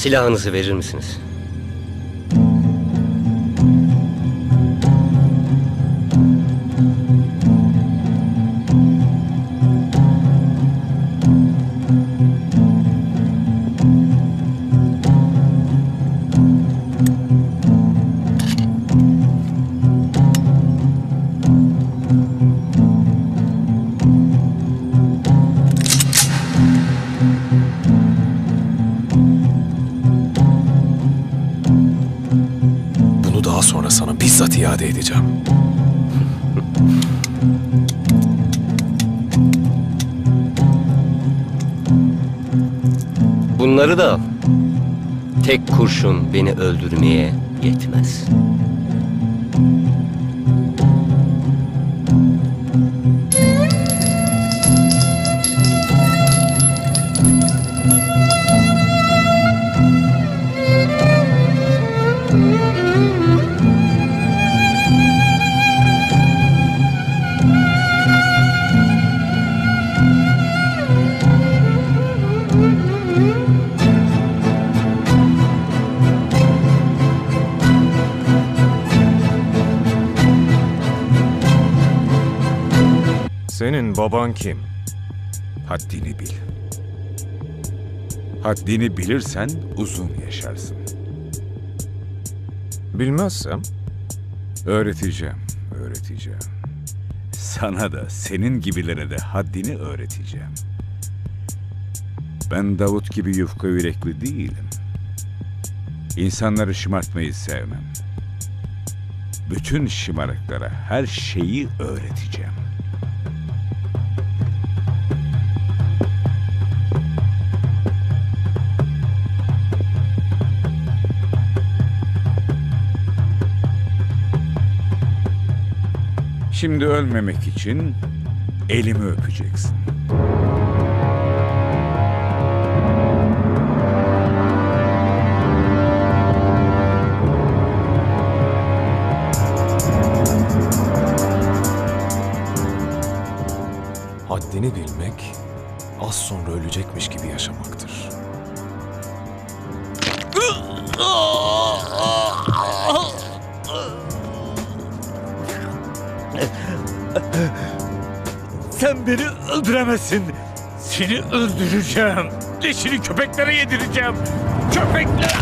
Silahınızı verir misiniz? Bizzat iade edeceğim. Bunları da al. Tek kurşun beni öldürmeye yetmez. Senin baban kim? Haddini bil. Haddini bilirsen uzun yaşarsın. Bilmezsem Öğreteceğim, öğreteceğim. Sana da senin gibilere de haddini öğreteceğim. Ben Davut gibi yufka yürekli değilim. İnsanları şımartmayı sevmem. Bütün şımarıklara her şeyi öğreteceğim. Şimdi ölmemek için elimi öpeceksin. Haddini bilmek, az sonra ölecekmiş gibi yaşamaktır. Beni öldüremezsin. Seni öldüreceğim. Leşini köpeklere yedireceğim. Köpeklere.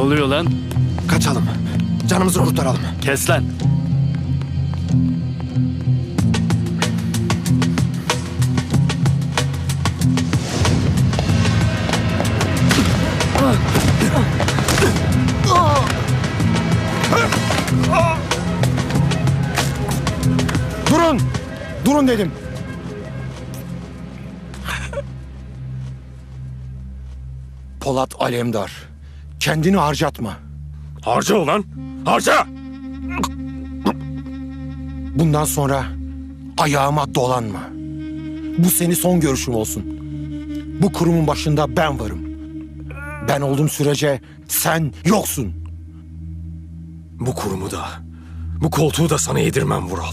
Oluyor lan? Kaçalım. Canımızı kurtaralım. Kes lan. Durun! Durun dedim. Polat Alemdar. Kendini harcatma. Harca ulan. Harca. Bundan sonra ayağıma dolanma. Bu seni son görüşüm olsun. Bu kurumun başında ben varım. Ben olduğum sürece sen yoksun. Bu kurumu da, bu koltuğu da sana yedirmem Vural.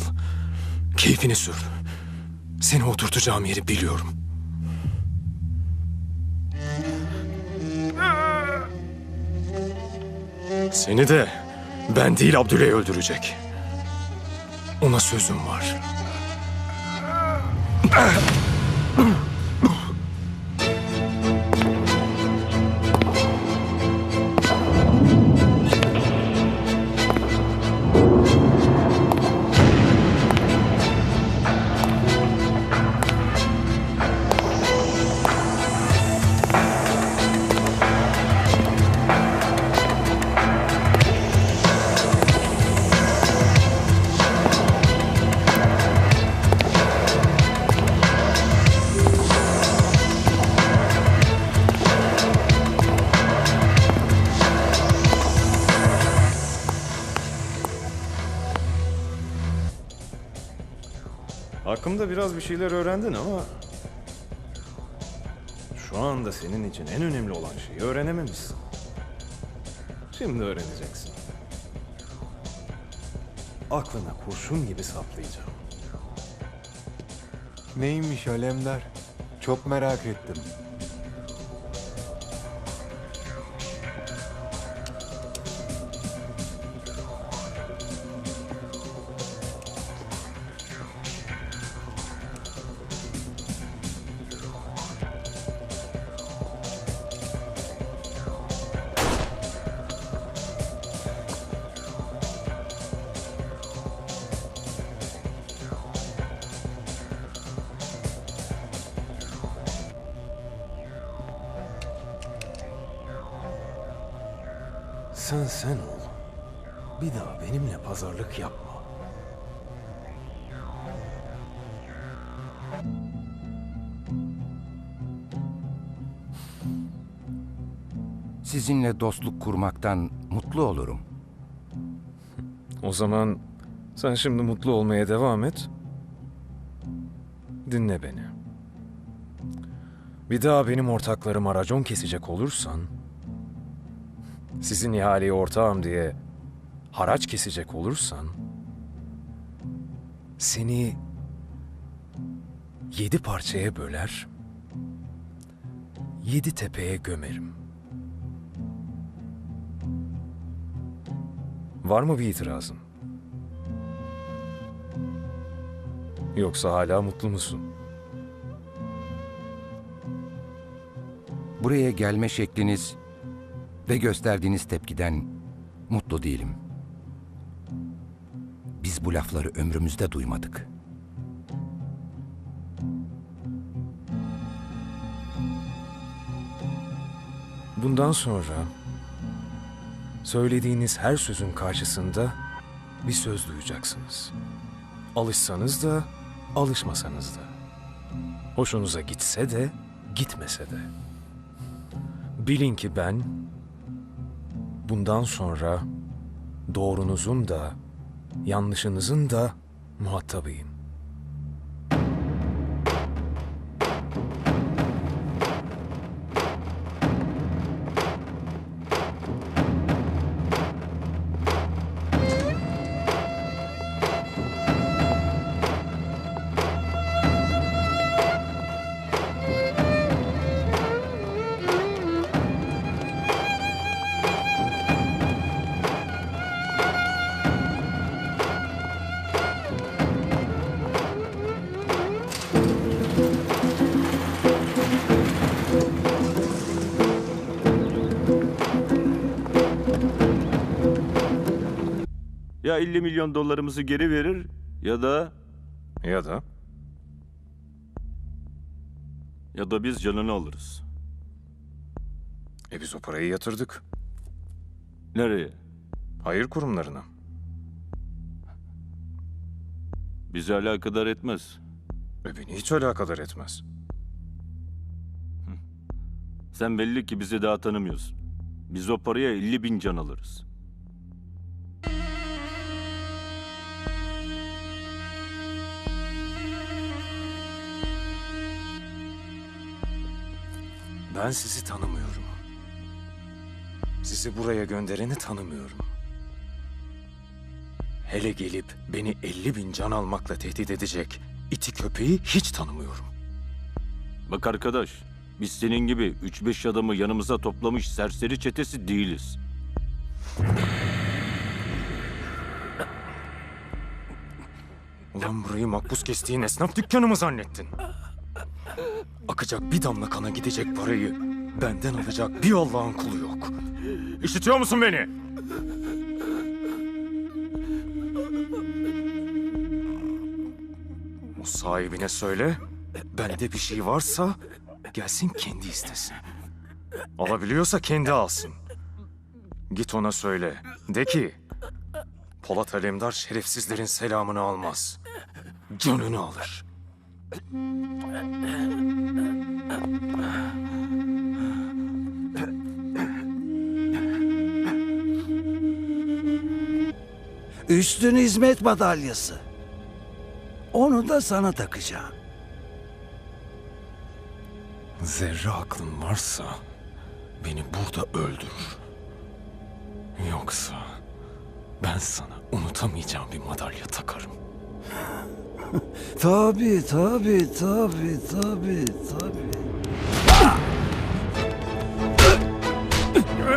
Keyfini sür. Seni oturtacağım yeri biliyorum. Seni de ben değil Abdüley öldürecek. Ona sözüm var. Hakkımda biraz bir şeyler öğrendin ama... Şu anda senin için en önemli olan şeyi öğrenememişsin. Şimdi öğreneceksin. Aklına kurşun gibi saplayacağım. Neymiş Alemdar? Çok merak ettim. Sen sen ol. Bir daha benimle pazarlık yapma. Sizinle dostluk kurmaktan mutlu olurum. O zaman sen şimdi mutlu olmaya devam et. Dinle beni. Bir daha benim ortaklarıma racon kesecek olursan, sizin ihaleye ortağım diye haraç kesecek olursan, seni yedi parçaya böler, yedi tepeye gömerim. Var mı bir itirazın? Yoksa hala mutlu musun? Buraya gelme şekliniz ve gösterdiğiniz tepkiden mutlu değilim. Biz bu lafları ömrümüzde duymadık. Bundan sonra söylediğiniz her sözün karşısında bir söz duyacaksınız. Alışsanız da, alışmasanız da. Hoşunuza gitse de, gitmese de. Bilin ki ben bundan sonra doğrunuzun da, yanlışınızın da muhatabıyım. Ya 50 milyon dolarımızı geri verir ya da Ya da ya da biz canını alırız. e biz o parayı yatırdık. Nereye? Hayır kurumlarına. Bizi alakadar etmez. E beni hiç alakadar etmez. Sen belli ki bizi daha tanımıyorsun. Biz o paraya 50 bin can alırız. Ben sizi tanımıyorum. Sizi buraya göndereni tanımıyorum. Hele gelip beni 50 bin can almakla tehdit edecek iti köpeği hiç tanımıyorum. Bak arkadaş, biz senin gibi 3-5 adamı yanımıza toplamış serseri çetesi değiliz. Ulan burayı makbuz kestiğin esnaf dükkanı mı zannettin? Akacak bir damla kana gidecek parayı benden alacak bir Allah'ın kulu yok. İşitiyor musun beni? O sahibine söyle, bende bir şey varsa gelsin kendi istesin. Alabiliyorsa kendi alsın. Git ona söyle, de ki Polat Alemdar şerefsizlerin selamını almaz. Canını alır. Üstün hizmet madalyası. Onu da sana takacağım. Zerre aklın varsa beni burada öldürür. Yoksa ben sana unutamayacağım bir madalya takarım. Tabii tabii tabii tabii tabii.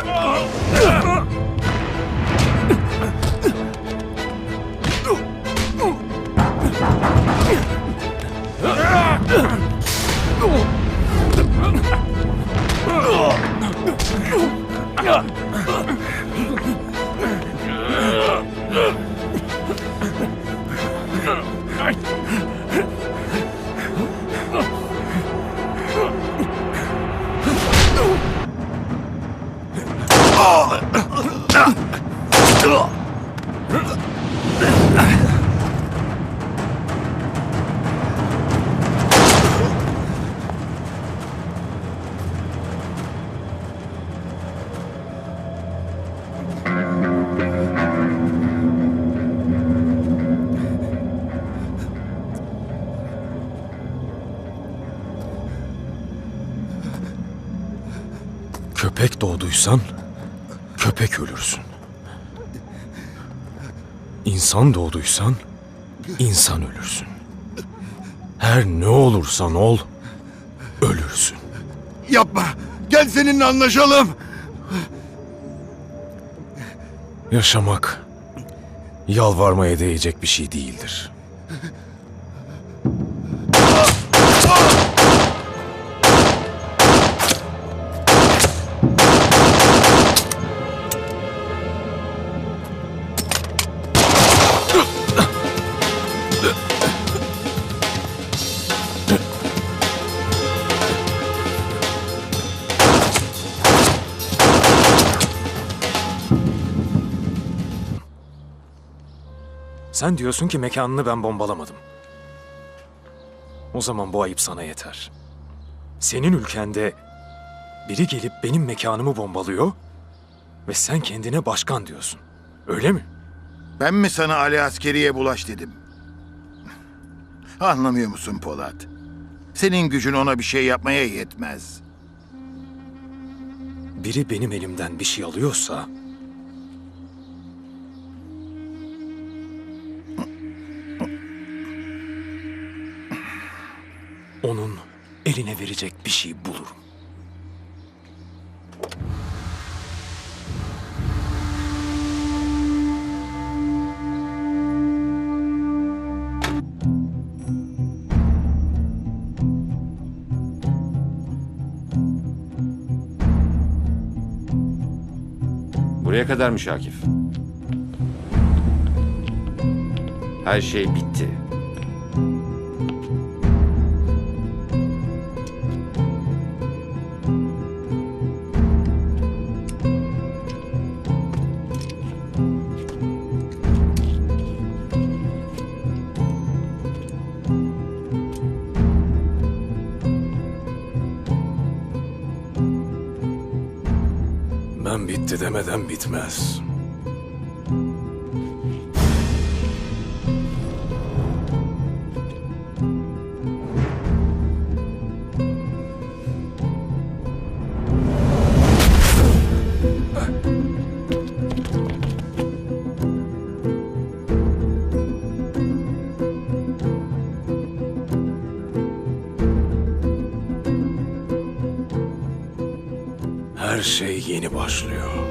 Köpek doğduysan köpek ölürsün. İnsan doğduysan insan ölürsün. Her ne olursan ol ölürsün. Yapma. Gel seninle anlaşalım. Yaşamak yalvarmaya değecek bir şey değildir. Sen diyorsun ki mekanını ben bombalamadım. O zaman bu ayıp sana yeter. Senin ülkende biri gelip benim mekanımı bombalıyor ve sen kendine başkan diyorsun. Öyle mi? Ben mi sana Ali Askeri'ye bulaş dedim? Anlamıyor musun Polat? Senin gücün ona bir şey yapmaya yetmez. Biri benim elimden bir şey alıyorsa verecek bir şey bulurum. Buraya kadarmış Akif. Her şey bitti. Ben bitti demeden bitmez. Her şey yeni başlıyor.